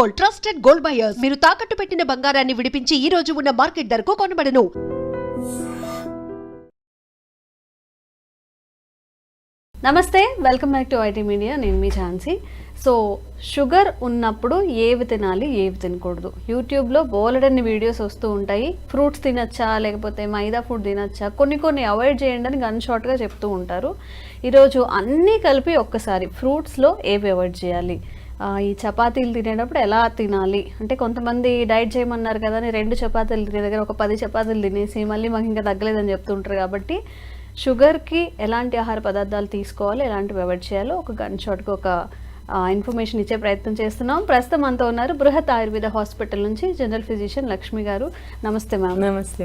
Gold trusted gold buyers. మీరు తాకట్టు పెట్టిన బంగారాన్ని విడిపించి ఈ రోజు ఉన్న మార్కెట్ ధరకు కొనబడను. నమస్తే welcome back to IT media. నేను మీ ఝాన్సీ. సో షుగర్ ఉన్నప్పుడు ఏవి తినాలి ఏవి తినకూడదు? యూట్యూబ్లో బోలెడన్ని వీడియోస్ వస్తూ ఉంటాయి. ఫ్రూట్స్ తినచ్చా లేకపోతే మైదా ఫుడ్ తినచ్చా? కొన్ని కొన్ని అవాయిడ్ చేయండి అని గన్ షార్ట్గా చెప్తూ ఉంటారు. ఈరోజు అన్నీ కలిపి ఒక్కసారి ఫ్రూట్స్లో ఏవి అవాయిడ్ చేయాలి? ఈ చపాతీలు తినేటప్పుడు ఎలా తినాలి? అంటే కొంతమంది డైట్ చేయమన్నారు కదా అని రెండు చపాతీలు తినే దగ్గర ఒక పది చపాతీలు తినేసి మళ్ళీ మాకు ఇంకా తగ్గలేదని చెప్తుంటారు కాబట్టి షుగర్కి ఎలాంటి ఆహార పదార్థాలు తీసుకోవాలి ఎలాంటివి అవాయిడ్ చేయాలో ఒక గన్ షాట్కి ఒక ఇన్ఫర్మేషన్ ఇచ్చే ప్రయత్నం చేస్తున్నాం. ప్రస్తుతం అంతా ఉన్నారు బృహత్ ఆయుర్వేద హాస్పిటల్ నుంచి జనరల్ ఫిజిషియన్ లక్ష్మి గారు. నమస్తే మ్యామ్. నమస్తే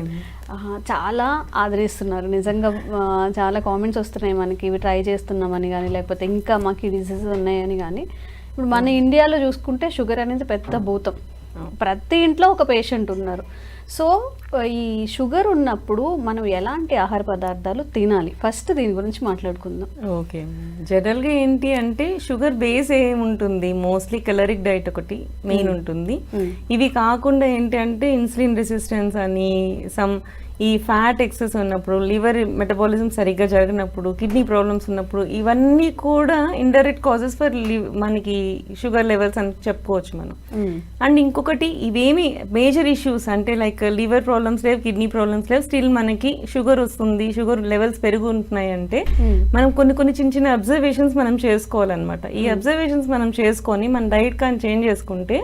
చాలా ఆదరిస్తున్నారు. నిజంగా చాలా కామెంట్స్ వస్తున్నాయి మనకి. ఇవి ట్రై చేస్తున్నామని కానీ లేకపోతే ఇంకా మాకు ఈ డిసీజెస్ ఉన్నాయని కానీ ఇప్పుడు మన ఇండియాలో చూసుకుంటే షుగర్ అనేది పెద్ద భూతం. ప్రతి ఇంట్లో ఒక పేషెంట్ ఉన్నారు. సో ఈ షుగర్ ఉన్నప్పుడు మనం ఎలాంటి ఆహార పదార్థాలు తినాలి? ఫస్ట్ దీని గురించి మాట్లాడుకుందాం. ఓకే. జనరల్గా ఏంటి అంటే షుగర్ బేస్ ఏముంటుంది? మోస్ట్లీ కలరిక్ డైట్ ఒకటి మెయిన్ ఉంటుంది. ఇవి కాకుండా ఏంటి అంటే ఇన్సులిన్ రెసిస్టెన్స్ అని సమ్ ఈ ఫ్యాట్ ఎక్సెస్ ఉన్నప్పుడు లివర్ మెటబాలిజం సరిగ్గా జరిగినప్పుడు కిడ్నీ ప్రాబ్లమ్స్ ఉన్నప్పుడు ఇవన్నీ కూడా ఇండైరెక్ట్ కాజెస్ ఫర్ మనకి షుగర్ లెవెల్స్ అని చెప్పుకోవచ్చు మనం. అండ్ ఇంకొకటి ఇవేమి మేజర్ ఇష్యూస్ అంటే లైక్ లివర్ ప్రాబ్లమ్స్ లేవు కిడ్నీ ప్రాబ్లమ్స్ లేవు. స్టిల్ మనకి షుగర్ వస్తుంది షుగర్ లెవెల్స్ పెరుగుతున్నాయి అంటే మనం కొన్ని కొన్ని చిన్న చిన్న అబ్జర్వేషన్స్ మనం చేసుకోవాలన్నమాట. ఈ అబ్జర్వేషన్స్ మనం చేసుకొని మన డైట్ కానీ చేంజ్ చేసుకుంటే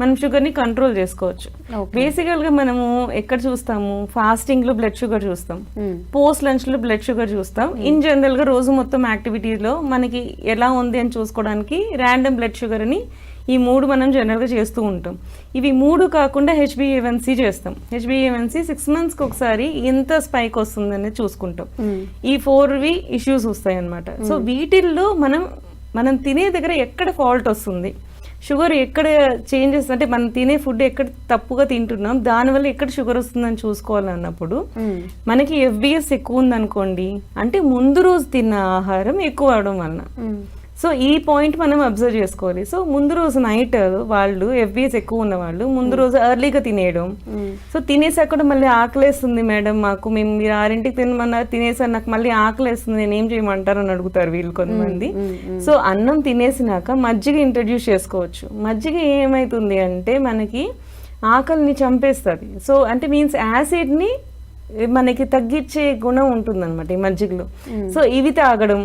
మనం షుగర్ని కంట్రోల్ చేసుకోవచ్చు. బేసికల్గా మనము ఎక్కడ చూస్తాము? ఫాస్టింగ్లో బ్లడ్ షుగర్ చూస్తాం. పోస్ట్ లంచ్లో బ్లడ్ షుగర్ చూస్తాం. ఇన్ జనరల్గా రోజు మొత్తం యాక్టివిటీస్లో మనకి ఎలా ఉంది అని చూసుకోవడానికి ర్యాండమ్ బ్లడ్ షుగర్ అని ఈ మూడు మనం జనరల్గా చేస్తూ ఉంటాం. ఇవి మూడు కాకుండా హెచ్బిఏవన్సీ చేస్తాం. హెచ్బిఏవన్సీ సిక్స్ మంత్స్కి ఒకసారి ఎంత స్పైక్ వస్తుందనేది చూసుకుంటాం. ఈ ఫోర్వి ఇష్యూస్ వస్తాయి అన్నమాట సో వీటిల్లో మనం మనం తినే దగ్గర ఎక్కడ ఫాల్ట్ వస్తుంది? షుగర్ ఎక్కడ చేంజెస్ అంటే మనం తినే ఫుడ్ ఎక్కడ తప్పుగా తింటున్నాం దానివల్ల ఎక్కడ షుగర్ వస్తుందని చూసుకోవాలన్నప్పుడు మనకి ఎఫ్బిఎస్ ఎక్కువ ఉందనుకోండి అంటే ముందు రోజు తిన్న ఆహారం ఎక్కువ అవడం వలన. సో ఈ పాయింట్ మనం అబ్జర్వ్ చేసుకోవాలి. సో ముందు రోజు నైట్ వాళ్ళు ఎఫ్బిఎస్ ఎక్కువ ఉన్న వాళ్ళు ముందు రోజు ఎర్లీగా తినేయడం. సో తినేసాక కూడా మళ్ళీ ఆకలేస్తుంది మేడం మాకు. మేము మీరు ఆరింటికి తినమన్నారు తినేసారు నాకు మళ్ళీ ఆకలేస్తుంది నేను ఏం చేయమంటారు అని అడుగుతారు వీళ్ళు కొంతమంది. సో అన్నం తినేసినాక మజ్జిగ ఇంట్రడ్యూస్ చేసుకోవచ్చు. మజ్జిగ ఏమవుతుంది అంటే మనకి ఆకలిని చంపేస్తుంది. సో అంటే మీన్స్ యాసిడ్ని మనకి తగ్గించే గుణం ఉంటుందన్నమాట ఈ మజ్జిగలో. సో ఇవి తాగడం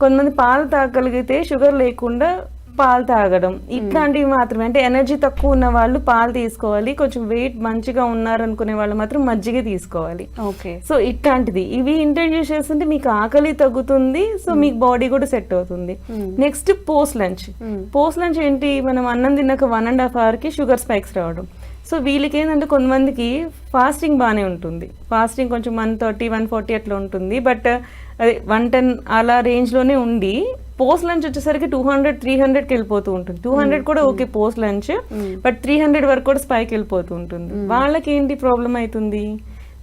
కొంతమంది పాలు తాగలిగితే షుగర్ లేకుండా పాలు తాగడం. ఇట్లాంటివి మాత్రమే. అంటే ఎనర్జీ తక్కువ ఉన్న వాళ్ళు పాలు తీసుకోవాలి. కొంచెం వెయిట్ మంచిగా ఉన్నారు అనుకునే వాళ్ళు మాత్రం మజ్జిగ తీసుకోవాలి. ఓకే. సో ఇట్లాంటిది. ఇవి ఇంట్రడ్యూస్ చేస్తుంటే మీకు ఆకలి తగ్గుతుంది. సో మీకు బాడీ కూడా సెట్ అవుతుంది. Next post lunch. Post lunch ఏంటి? మనం అన్నం తిన్నాక వన్ అండ్ హాఫ్ అవర్కి షుగర్ స్పైక్స్ రావడం. సో వీళ్ళకి ఏంటంటే కొంతమందికి ఫాస్టింగ్ బాగానే ఉంటుంది. ఫాస్టింగ్ కొంచెం వన్ థర్టీ వన్ ఫార్టీ అట్లా ఉంటుంది. బట్ అదే వన్ టెన్ అలా రేంజ్లోనే ఉండి పోస్ట్ లంచ్ వచ్చేసరికి టూ హండ్రెడ్ త్రీ హండ్రెడ్కి వెళ్ళిపోతూ ఉంటుంది. టూ హండ్రెడ్ కూడా okay post lunch but three hundred వరకు కూడా స్పైక్ వెళ్ళిపోతూ ఉంటుంది. వాళ్ళకి ఏంటి ప్రాబ్లం అవుతుంది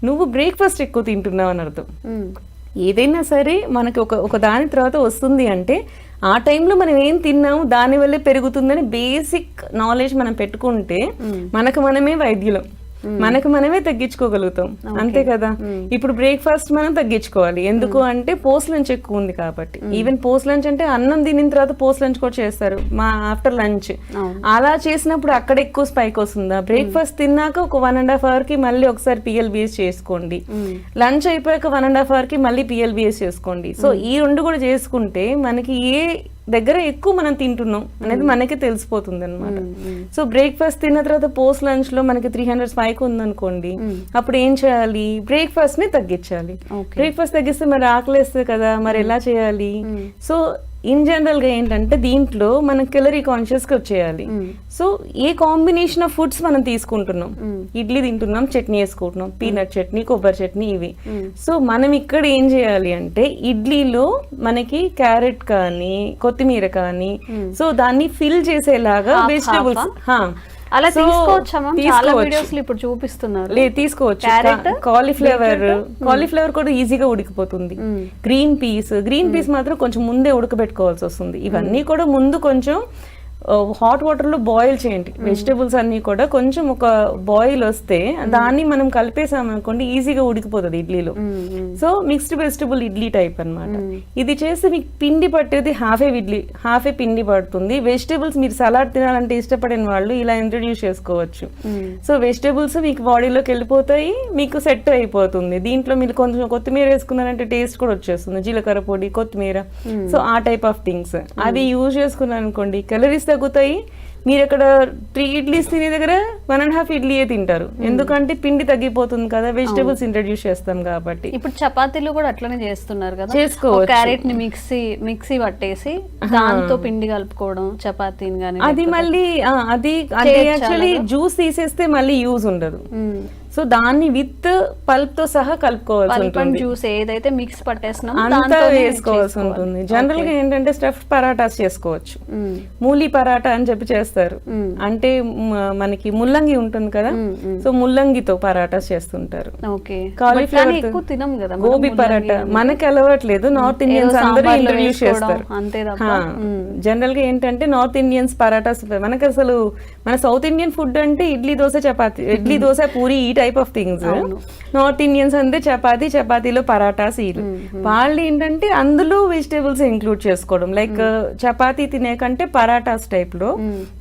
నువ్వు బ్రేక్ఫాస్ట్ ఎక్కువ తింటున్నావు అని అర్థం. ఏదైనా సరే మనకి ఒక ఒక దాని తర్వాత వస్తుంది అంటే ఆ టైంలో మనం ఏం తిన్నాము దాని వల్లే పెరుగుతుందని బేసిక్ నాలెడ్జ్ మనం పెట్టుకుంటే మనకు మనమే వైద్యులం. మనకు మనమే తగ్గించుకోగలుగుతాం. అంతే కదా? ఇప్పుడు బ్రేక్ఫాస్ట్ మనం తగ్గించుకోవాలి. ఎందుకు అంటే పోస్ట్ లంచ్ ఎక్కువ ఉంది కాబట్టి. ఈవెన్ పోస్ట్ లంచ్ అంటే అన్నం తినిన తర్వాత పోస్ట్ లంచ్ కూడా చేస్తారు. మా ఆఫ్టర్ లంచ్. అలా చేసినప్పుడు అక్కడ ఎక్కువ స్పైక్ వస్తుందా? బ్రేక్ఫాస్ట్ తిన్నాక ఒక వన్ అండ్ హాఫ్ అవర్కి మళ్ళీ ఒకసారి పిఎల్బిఎస్ చేసుకోండి. లంచ్ అయిపోయాక వన్ అండ్ హాఫ్ అవర్కి మళ్ళీ పిఎల్బిఎస్ చేసుకోండి. సో ఈ రెండు కూడా చేసుకుంటే మనకి ఏ దగ్గర ఎక్కువ మనం తింటున్నాం అనేది మనకే తెలిసిపోతుంది అనమాట సో బ్రేక్ఫాస్ట్ తిన్న తర్వాత పోస్ట్ లంచ్లో మనకి త్రీ హండ్రెడ్ స్పైక్ ఉందనుకోండి అప్పుడు ఏం చేయాలి? బ్రేక్ఫాస్ట్ని తగ్గించాలి బ్రేక్ఫాస్ట్ తగ్గిస్తే మరి ఆకలేస్తుంది కదా మరి ఎలా చేయాలి? సో ఇన్ జనరల్గా ఏంటంటే దీంట్లో మనం కెలరీ కాన్షియస్గా వచ్చేయాలి so a combination of foods మనం తీసుకుంటున్నాం? ఇడ్లీ తింటున్నాం చట్నీ వేసుకుంటున్నాం పీనట్ చట్నీ కొబ్బరి చట్నీ ఇవి. సో మనం ఇక్కడ ఏం చేయాలి అంటే ఇడ్లీలో మనకి క్యారెట్ కానీ కొత్తిమీర కానీ సో దాన్ని ఫిల్ చేసేలాగా వెజిటబుల్స్ అలా తీసుకోవచ్చా? చాలా వీడియోస్ ఇప్పుడు చూపిస్తున్నారు. లేదు తీసుకోవచ్చు. కాలీఫ్లవర్ కాలీఫ్లవర్ కూడా ఈజీగా ఉడికిపోతుంది. గ్రీన్ పీస్ గ్రీన్ పీస్ మాత్రం కొంచెం ముందే ఉడకబెట్టుకోవాల్సి వస్తుంది. ఇవన్నీ కూడా ముందు కొంచెం హాట్ వాటర్లో బాయిల్ చేయండి. వెజిటేబుల్స్ అన్ని కూడా కొంచెం ఒక బాయిల్ వస్తే దాన్ని మనం కలిపేసాం అనుకోండి ఈజీగా ఉడికిపోతుంది ఇడ్లీలో. So mixed vegetable idli type అన్నమాట. ఇది చేస్తే మీకు పిండి పట్టేది half a idli half a పిండి పడుతుంది. వెజిటేబుల్స్ మీరు సలాడ్ తినాలంటే ఇష్టపడిన వాళ్ళు ఇలా ఇంట్రడ్యూస్ చేసుకోవచ్చు. సో వెజిటేబుల్స్ మీకు బాడీలోకి వెళ్ళిపోతాయి మీకు సెట్ అయిపోతుంది. దీంట్లో మీరు కొంచెం కొత్తిమీర వేసుకున్నారంటే టేస్ట్ కూడా వచ్చేస్తుంది. జీలకర్ర పొడి కొత్తిమీర. సో ఆ టైప్ ఆఫ్ థింగ్స్ అది యూజ్ చేసుకున్నారు అనుకోండి క్యాలరీస్ తగ్గుతాయి. మీరు ఇక్కడ త్రీ ఇడ్లీస్ తినే దగ్గర వన్ అండ్ హాఫ్ ఇడ్లీయే తింటారు. ఎందుకంటే పిండి తగ్గిపోతుంది కదా వెజిటేబుల్స్ ఇంట్రడ్యూస్ చేస్తాం కాబట్టి. ఇప్పుడు చపాతీలు కూడా అట్లనే చేస్తున్నారు కదా. చేసుకోవచ్చు. క్యారెట్ని మిక్సీ మిక్సీ పట్టేసి దాంతో పిండి కలుపుకోవడం చపాతీని కానీ అది మళ్ళీ అది యాక్చువల్లీ జ్యూస్ తీసేస్తే మళ్ళీ యూజ్ ఉండదు. సో దాన్ని విత్ పల్ప్తో సహా కలుపుకోవాల్సి ఉంటుంది. జ్యూస్ ఏదైతే మిక్స్ పట్టేస్తున్నామో అంతా వేసుకోవాల్సి. ఉంటుంది. జనరల్గా ఏంటంటే స్టఫ్ పరాటాస్ చేసుకోవచ్చు. మూలి పరాటా అని చెప్పి చేస్తారు. అంటే మనకి ముల్లంగి ఉంటుంది కదా సో ముల్లంగితో పరాటాస్ చేస్తుంటారు. తో- ఎక్కువ తినం కదా గోబీ పరాటా. మనకి అలవాట్లేదు నార్త్ ఇండియన్స్ అందరూ ఇంట్రడ్యూస్ చేస్తారు. జనరల్గా ఏంటంటే నార్త్ ఇండియన్స్ పరాటాస్ మనకి అసలు మన సౌత్ ఇండియన్ ఫుడ్ అంటే ఇడ్లీ దోశ చపాతి ఇడ్లీ దోశ పూరి ఈ type of things north Indians అంటే చపాతి చపాతీలో పరాటాస్ ఇరు వాళ్ళు ఏంటంటే అందులో వెజిటేబుల్స్ ఇంక్లూడ్ చేసుకోవడం. లైక్ చపాతీ తినే కంటే పరాటాస్ టైప్లో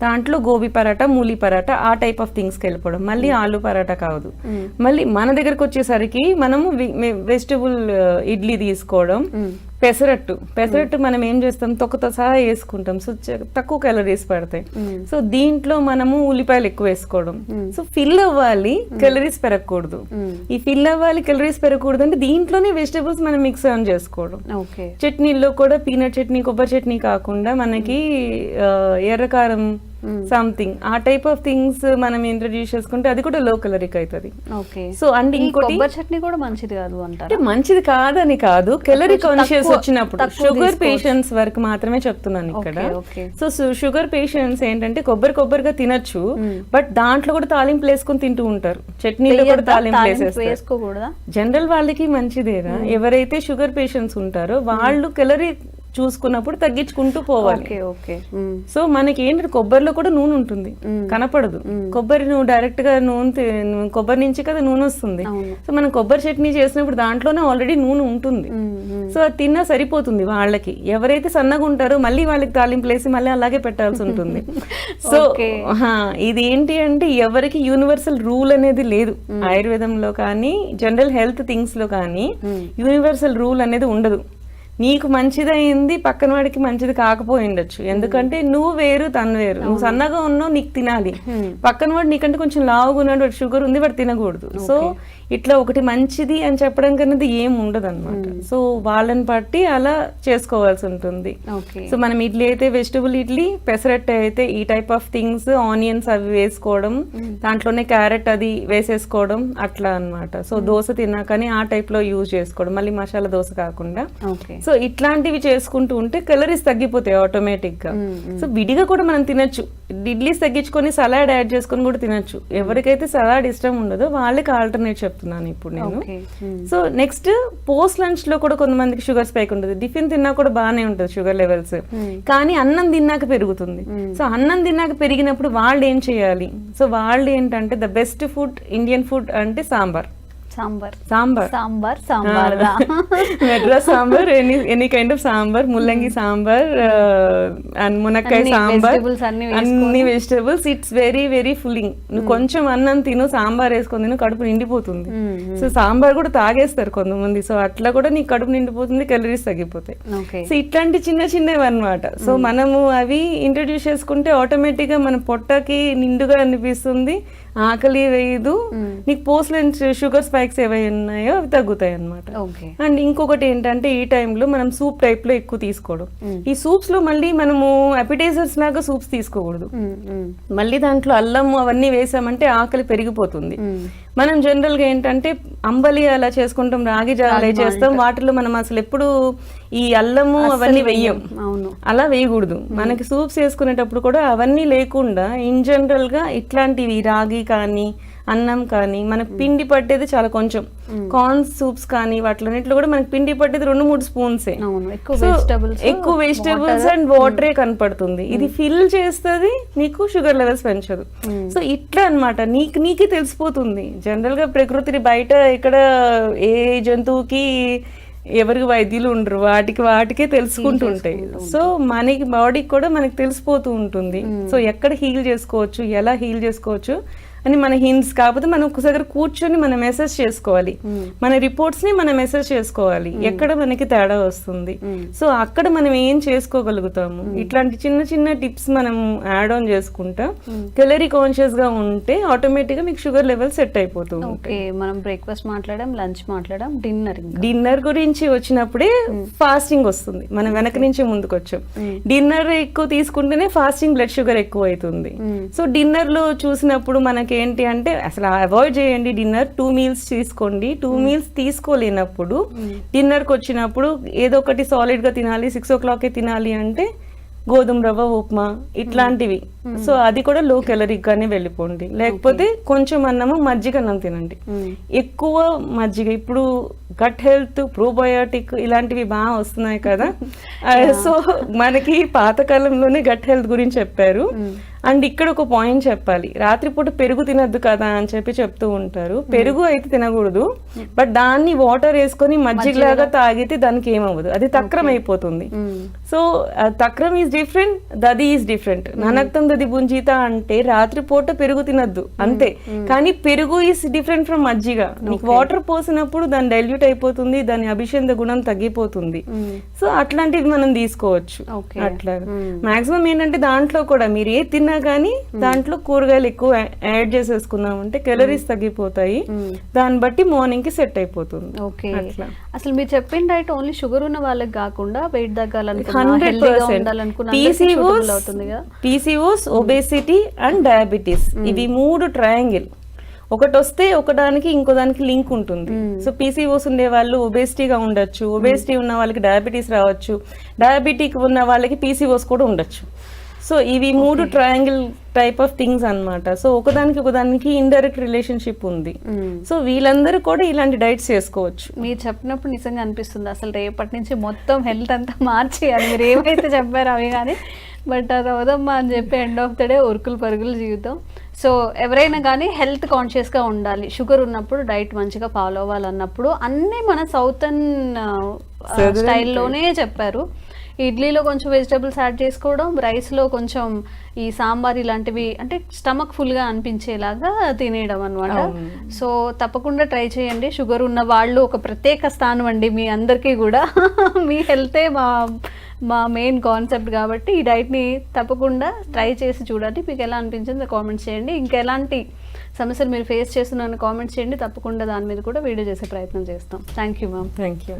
దాంట్లో గోబీ పరాటా మూలి పరాటా ఆ టైప్ ఆఫ్ థింగ్స్ వెళ్ళిపోవడం. మళ్ళీ ఆలు పరాటా కాదు మళ్ళీ మన దగ్గరకు వచ్చేసరికి మనము వెజిటబుల్ ఇడ్లీ తీసుకోవడం. పెసరట్టు. పెసరట్టు మనం ఏం చేస్తాం? తొక్కతో సహా వేసుకుంటాం. సో తక్కువ క్యాలరీస్ పడతాయి. సో దీంట్లో మనము ఉల్లిపాయలు ఎక్కువ వేసుకోవడం. సో ఫిల్ అవ్వాలి క్యాలరీస్ పెరగకూడదు. ఈ ఫిల్ అవ్వాలి క్యాలరీస్ పెరగకూడదు అంటే దీంట్లోనే వెజిటబుల్స్ మనం మిక్స్ ఆన్ చేసుకోవడం. చట్నీల్లో కూడా పీనట్ చట్నీ కొబ్బరి చట్నీ కాకుండా మనకి ఎర్రకారం సంథింగ్ ఆ టైప్ ఆఫ్ థింగ్స్ మనం ఇంట్రడ్యూస్ చేసుకుంటే అది కూడా లో కలరిక్ అవుతుంది సో అండ్ ఇంకోటి చట్నీ కూడా మంచిది కాదు అంటే మంచిది కాదని కాదు. కెలరీ కాన్షియస్ వచ్చినప్పుడు. షుగర్. పేషెంట్స్ వరకు మాత్రమే చెప్తున్నాను ఇక్కడ. సో షుగర్ పేషెంట్స్ ఏంటంటే కొబ్బరి కొబ్బరిగా తినొచ్చు బట్ దాంట్లో కూడా తాలింపు వేసుకొని తింటూ ఉంటారు. చట్నీలో కూడా? తాలింపు వేసేస్తారు. జనరల్ వాళ్ళకి మంచిదేరా ఎవరైతే షుగర్ పేషెంట్స్ ఉంటారో వాళ్ళు కెలరీ చూసుకున్నప్పుడు తగ్గించుకుంటూ పోవాలి. ఓకే. సో మనకి ఏంటంటే కొబ్బరిలో కూడా నూనె ఉంటుంది. కనపడదు. కొబ్బరి నువ్వు డైరెక్ట్గా నూనె కొబ్బరి నుంచి కదా నూనె వస్తుంది. సో మనం కొబ్బరి చట్నీ చేసినప్పుడు దాంట్లోనే ఆల్రెడీ నూనె ఉంటుంది. సో అది తిన్నా సరిపోతుంది వాళ్ళకి. ఎవరైతే సన్నగా ఉంటారో మళ్ళీ వాళ్ళకి తాలింపులు వేసి మళ్ళీ అలాగే పెట్టాల్సి ఉంటుంది. సో ఇది ఏంటి అంటే ఎవరికి యూనివర్సల్ రూల్ అనేది లేదు. ఆయుర్వేదంలో కానీ జనరల్ హెల్త్ థింగ్స్లో కానీ యూనివర్సల్ రూల్ అనేది ఉండదు. నీకు మంచిదైంది పక్కన వాడికి మంచిది కాకపోయి ఉండొచ్చు. ఎందుకంటే నువ్వు వేరు తను వేరు. నువ్వు సన్నగా ఉన్నావు నీకు తినాలి. పక్కన వాడు నీకంటే కొంచెం లావుగా ఉన్నాడు వాడు షుగర్ ఉంది వాడు తినకూడదు. సో ఇట్లా ఒకటి మంచిది అని చెప్పడం కన్నది ఏం ఉండదు అనమాట సో వాళ్ళని బట్టి అలా చేసుకోవాల్సి ఉంటుంది. సో మనం ఇడ్లీ అయితే వెజిటబుల్ ఇడ్లీ పెసరట్టు అయితే ఈ టైప్ ఆఫ్ థింగ్స్ ఆనియన్స్ అవి వేసుకోవడం దాంట్లోనే క్యారెట్ అది వేసేసుకోవడం అట్లా అన్నమాట. సో దోశ తిన్నాకని ఆ టైప్లో యూజ్ చేసుకోవడం మళ్ళీ మసాలా దోశ కాకుండా. సో ఇట్లాంటివి చేసుకుంటూ ఉంటే కలరీస్ తగ్గిపోతాయి ఆటోమేటిక్గా సో విడిగా కూడా మనం తినొచ్చు. ఇడ్లీస్ తగ్గించుకొని సలాడ్ యాడ్ చేసుకొని కూడా తినొచ్చు. ఎవరికైతే సలాడ్ ఇష్టం ఉండదో వాళ్ళకి ఆల్టర్నేట్ చెప్తున్నాను ఇప్పుడు నేను. మ్మ్. సో నెక్స్ట్ పోస్ట్ లంచ్లో కూడా కొంతమందికి షుగర్ స్పైక్ ఉంటుంది. టిఫిన్ తిన్నా కూడా బాగానే ఉంటుంది షుగర్ లెవెల్స్. కానీ అన్నం తిన్నాక పెరుగుతుంది. సో అన్నం తిన్నాక పెరిగినప్పుడు వాళ్ళు ఏం చేయాలి? సో వాళ్ళు ఏంటంటే the best food Indian food అంటే sambar. Sambar. Sambar? Sambar sambar. Madras sambar any any kind of sambar ముల్లంగి సాంబార్ అండ్ మునక్కాయ సాంబార్ అన్ని vegetables it's very very filling నువ్వు కొంచెం అన్నం తిను సాంబార్ వేసుకొని తిను కడుపు నిండిపోతుంది. సో సాంబార్ కూడా తాగేస్తారు కొంతమంది. సో అట్లా కూడా నీ కడుపు నిండిపోతుంది క్యాలరీస్ తగ్గిపోతాయి. సో ఇట్లాంటి చిన్న చిన్నవి అన్నమాట. సో మనము అవి ఇంట్రడ్యూస్ చేసుకుంటే ఆటోమేటిక్గా మన పొట్టకి నిండుగా అనిపిస్తుంది. ఆకలి వేయదు. నీకు పోస్ట్ షుగర్ స్పైక్స్ ఏవై ఉన్నాయో అవి తగ్గుతాయి అన్నమాట. ఓకే. అండ్ ఇంకొకటి ఏంటంటే ఈ టైంలో మనం సూప్ టైప్లో ఎక్కువ తీసుకోవడం. ఈ సూప్స్లో మళ్ళీ మనము అపిటైజర్స్ లాగా సూప్స్ తీసుకోకూడదు. మళ్ళీ దాంట్లో అల్లం అవన్నీ వేసామంటే ఆకలి పెరిగిపోతుంది. మనం జనరల్గా ఏంటంటే అంబలి అలా చేసుకుంటాం రాగి జాలే చేస్తాం వాటిలో మనం అసలు ఎప్పుడు ఈ అల్లము అవన్నీ వెయ్యం. అవును. అలా వేయకూడదు. మనకి సూప్స్ వేసుకునేటప్పుడు కూడా అవన్నీ లేకుండా ఇన్ జనరల్గా ఇట్లాంటివి రాగి కానీ అన్నం కానీ మనకు పిండి పట్టేది చాలా కొంచెం. కార్న్ సూప్స్ కానీ వాటిలన్నిట్లో కూడా మనకి పిండి పట్టేది రెండు మూడు స్పూన్సే. ఎక్కువ వెజిటబుల్స్ అండ్ వాటరే కనపడుతుంది. ఇది ఫిల్ చేస్తుంది నీకు షుగర్ లెవెల్స్ పెంచదు. సో ఇట్లా అన్నమాట. నీకు నీకే తెలిసిపోతుంది. జనరల్గా ప్రకృతిని బయట ఇక్కడ ఏ జంతువుకి ఎవరికి వైద్యులు ఉండరు. వాటికి వాటికే తెలుసుకుంటుంటాయి. సో మనకి బాడీకి కూడా మనకి తెలిసిపోతూ ఉంటుంది. సో ఎక్కడ హీల్ చేసుకోవచ్చు ఎలా హీల్ చేసుకోవచ్చు అని మన హింట్స్ కాకపోతే మనం ఒకసారి కూర్చొని మనం మెసేజ్ చేసుకోవాలి. మన రిపోర్ట్స్ని మనం మెసేజ్ చేసుకోవాలి. ఎక్కడ మనకి తేడా వస్తుంది? సో అక్కడ మనం ఏం చేసుకోగలుగుతాము? ఇట్లాంటి చిన్న చిన్న టిప్స్ మనం యాడ్ ఆన్ చేసుకుంటా కెలరీ కాన్షియస్గా ఉంటే ఆటోమేటిక్గా మీకు షుగర్ లెవెల్ సెట్ అయిపోతుంది ఓకే మనం బ్రేక్ఫాస్ట్ మాట్లాడాం లంచ్ మాట్లాడాం డిన్నర్ డిన్నర్ గురించి వచ్చినప్పుడే ఫాస్టింగ్ వస్తుంది. మనం వెనక నుంచి ముందుకు వచ్చాం డిన్నర్ ఎక్కువ తీసుకుంటేనే ఫాస్టింగ్ బ్లడ్ షుగర్ ఎక్కువ అవుతుంది సో డిన్నర్లో చూసినప్పుడు మనకి ఏంటి అంటే అసలు అవాయిడ్ చేయండి డిన్నర్ టూ మీల్స్ తీసుకోండి. టూ మీల్స్ తీసుకోలేనప్పుడు డిన్నర్కి వచ్చినప్పుడు ఏదో ఒకటి సాలిడ్గా తినాలి సిక్స్ ఓ క్లాక్ తినాలి అంటే గోధుమ రవ్వ ఉప్మా ఇట్లాంటివి. సో అది కూడా లో గానే వెళ్ళిపోండి. లేకపోతే కొంచెం అన్నము మజ్జిగ అన్నం తినండి ఎక్కువ మజ్జిగ ఇప్పుడు గట్ హెల్త్ ప్రోబయోటిక్ ఇలాంటివి బాగా వస్తున్నాయి కదా. సో మనకి పాతకాలంలోనే గట్ హెల్త్ గురించి చెప్పారు. అండ్ ఇక్కడ ఒక పాయింట్ చెప్పాలి. రాత్రిపూట పెరుగు తినద్దు కదా అని చెప్పి చెప్తూ ఉంటారు. పెరుగు అయితే తినకూడదు. బట్ దాన్ని వాటర్ వేసుకొని మజ్జిగలాగా తాగితే దానికి ఏమవ్వదు. అది తక్రం అయిపోతుంది. సో తక్రం ఈజ్ డిఫరెంట్ దది ఈజ్ డిఫరెంట్ ననక్తం దది బుంజీత అంటే రాత్రిపూట పెరుగు తినద్దు. అంతే. కానీ పెరుగు ఈజ్ డిఫరెంట్ ఫ్రమ్ మజ్జిగ. నీకు వాటర్ పోసినప్పుడు దాని డైల్యూట్ అయిపోతుంది దాని అభిషేక గుణం తగ్గిపోతుంది. సో అట్లాంటివి మనం తీసుకోవచ్చు. అట్లా. మాక్సిమం ఏంటంటే దాంట్లో కూడా మీరు ఏ తిన్నా కానీ దాంట్లో కూరగాయలు ఎక్కువ యాడ్ చేసేసుకున్నాం అంటే కెలరీస్ తగ్గిపోతాయి. దాన్ని బట్టి మార్నింగ్కి సెట్ అయిపోతుంది. ఓకే. అసలు మీరు చెప్పిన డైట్ ఓన్లీ షుగర్ ఉన్న వాళ్ళకి కాకుండా వెయిట్ తగ్గాలనుకున్నా పీసీఓస్ ఒబేసిటీ అండ్ డయాబెటీస్ ఇవి మూడు ట్రయాంగిల్ ఒకటి వస్తే ఒకదానికి ఇంకో దానికి లింక్ ఉంటుంది. సో పీసీఓస్ ఉండే వాళ్ళు ఒబేసిటీగా ఉండొచ్చు. ఒబేసిటీ ఉన్న వాళ్ళకి డయాబెటీస్ రావచ్చు. డయాబెటిక్ ఉన్న వాళ్ళకి పీసీఓస్ కూడా ఉండొచ్చు. సో ఇవి మూడు ట్రయాంగిల్ టైప్ ఆఫ్ థింగ్స్ అన్నమాట. సో ఒకదానికి ఒకదానికి ఇండైరెక్ట్ రిలేషన్షిప్ ఉంది. సో వీళ్ళందరూ కూడా ఇలాంటి డైట్స్ చేసుకోవచ్చు. మీరు చెప్పినప్పుడు నిజంగా అనిపిస్తుంది. అసలు రేపటి నుంచి మొత్తం హెల్త్ అంతా మార్చేయాలి. మీరు ఏమైతే చెప్పారో అవి కానీ. బట్ అది అవదమ్మా అని చెప్పి ఎండ్ ఆఫ్ ద డే ఉరుకులు పరుగులు జీవితం. సో ఎవరైనా కానీ హెల్త్ కాన్షియస్గా ఉండాలి. షుగర్ ఉన్నప్పుడు డైట్ మంచిగా ఫాలో అవ్వాలన్నప్పుడు అన్నీ మన సౌతర్న్ స్టైల్లోనే చెప్పారు. ఇడ్లీలో కొంచెం వెజిటబుల్స్ యాడ్ చేసుకోవడం రైస్లో కొంచెం ఈ సాంబార్ ఇలాంటివి అంటే స్టమక్ ఫుల్గా అనిపించేలాగా తినేయడం అనమాట సో తప్పకుండా ట్రై చేయండి. షుగర్ ఉన్న వాళ్ళు ఒక ప్రత్యేక స్థానం అండి మీ అందరికీ కూడా. మీ హెల్తే మా మా మెయిన్ కాన్సెప్ట్ కాబట్టి ఈ డైట్ని తప్పకుండా ట్రై చేసి చూడండి. మీకు ఎలా అనిపించిందో కామెంట్స్ చేయండి. ఇంకా ఎలాంటి సమస్యలు మీరు ఫేస్ చేస్తున్నారని కామెంట్స్ చేయండి. తప్పకుండా దాని మీద కూడా వీడియో చేసే ప్రయత్నం చేస్తాం. Thank you ma'am. Thank you.